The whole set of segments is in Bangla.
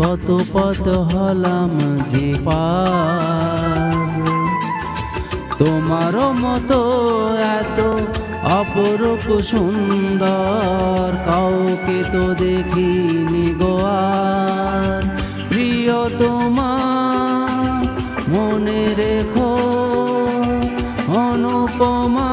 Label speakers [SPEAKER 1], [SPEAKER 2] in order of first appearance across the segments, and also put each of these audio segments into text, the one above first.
[SPEAKER 1] কত পথ হলাম যে পার। তোমারও মতো এত অপরূপ সুন্দর কাউকে তো দেখিনি গোয়ার প্রিয় তোমার মনে রেখো, অনুপমা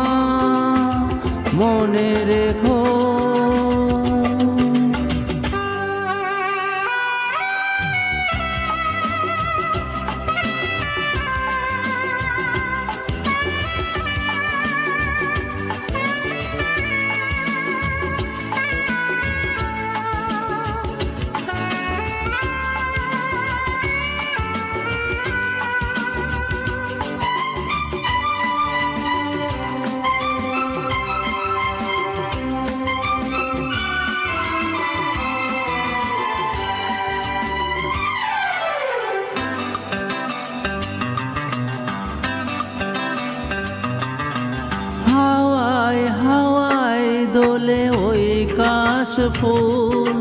[SPEAKER 1] কাশ ফুল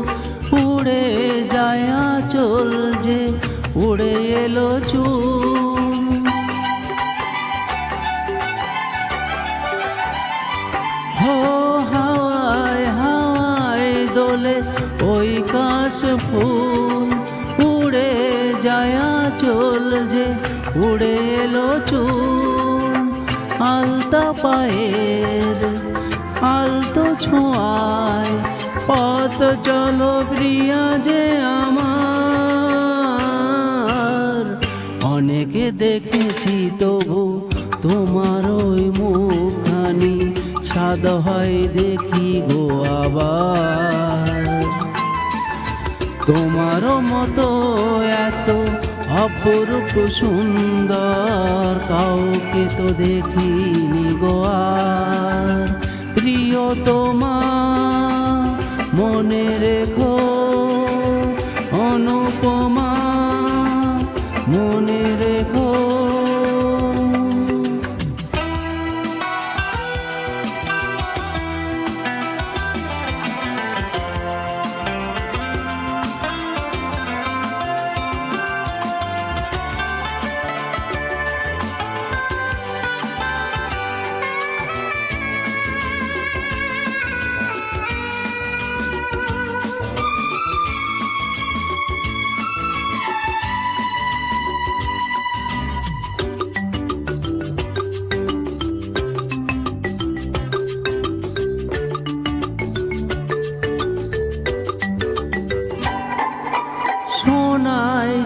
[SPEAKER 1] উড়ে যায় চল যে উড়ে এলো চুল হো হাওয়ায় হাওয়ায় দোলে ওই কাশ ফুল উড়ে যায় চল যে উড়ে এলো চুল আলতা পায়ের আলতো ছোঁয়ায় পথ চলো প্রিয়া যে আমার। অনেকে দেখেছি তবু তোমার ওই মুখখানি, স্বাদ হয় দেখি গো আবার। তোমারও মতো এত অপরূপ সুন্দর কাউকে তো দেখিনি গোয়ার প্রিয় তোমার মনে রেখো।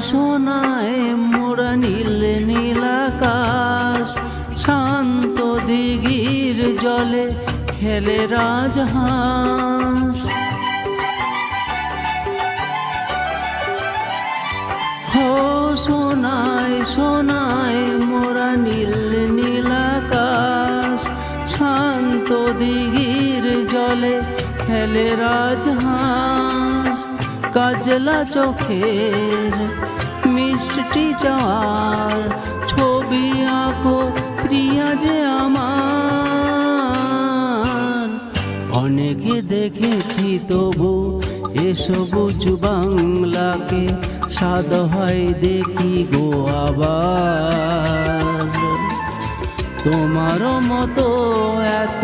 [SPEAKER 1] সোনায় মোরা নীল নীল আকাশ, শান্ত দিঘির জলে খেলে রাজহাঁস। হো, সোনায় সোনায় মোরা নীল নীল আকাশ, শান্ত দিঘির জলে খেলে রাজহাঁস। কাজলা চোখের মিষ্টি চার ছবি আঁকো প্রিয়া যে আমার। অনেকে দেখেছি তবু এসবুজ বাংলাকে স্বাদ হয় দেখি গো আবার। তোমারও মতো এত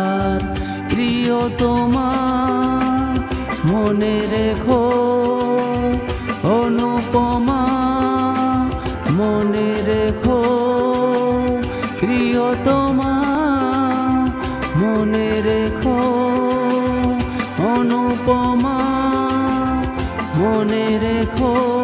[SPEAKER 1] প্রিয় তোমার মনে রেখো অনুপমা মনে রেখো প্রিয় তোমার মনে রেখো অনুপমা মনে রেখো